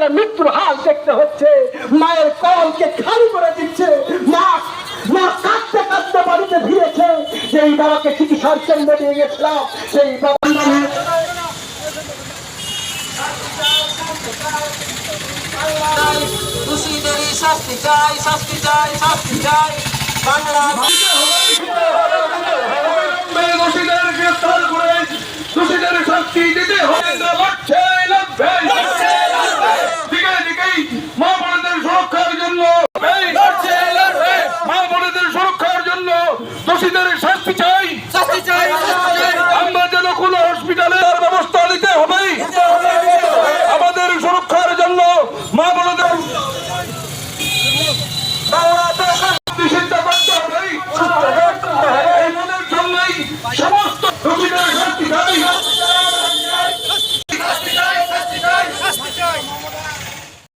বাচ্চারা মৃত্যুর হাল দেখতে হচ্ছে মায়ের কলকে খালি করে দিচ্ছে। মা মা কাঁদতে কাঁদতে বাড়িতে ফিরেছে। সেই বাবাকে চিকিৎসার কেন্দ্রে নিয়ে গেছিলাম সেই বাবা দোষীদেরই শাস্তি চাই শাস্তি চাই শাস্তি চাই। বাংলা দোষীদের গ্রেফতার করে দোষীদের শাস্তি দিতে হবে। দোষীদের শাস্তি চাই। আমরা যেন কোনো হসপিটালে ব্যবস্থা নিতে হবে। আমাদের সুরক্ষার জন্য মা বোনদের চিন্তা সমস্ত দোষীদের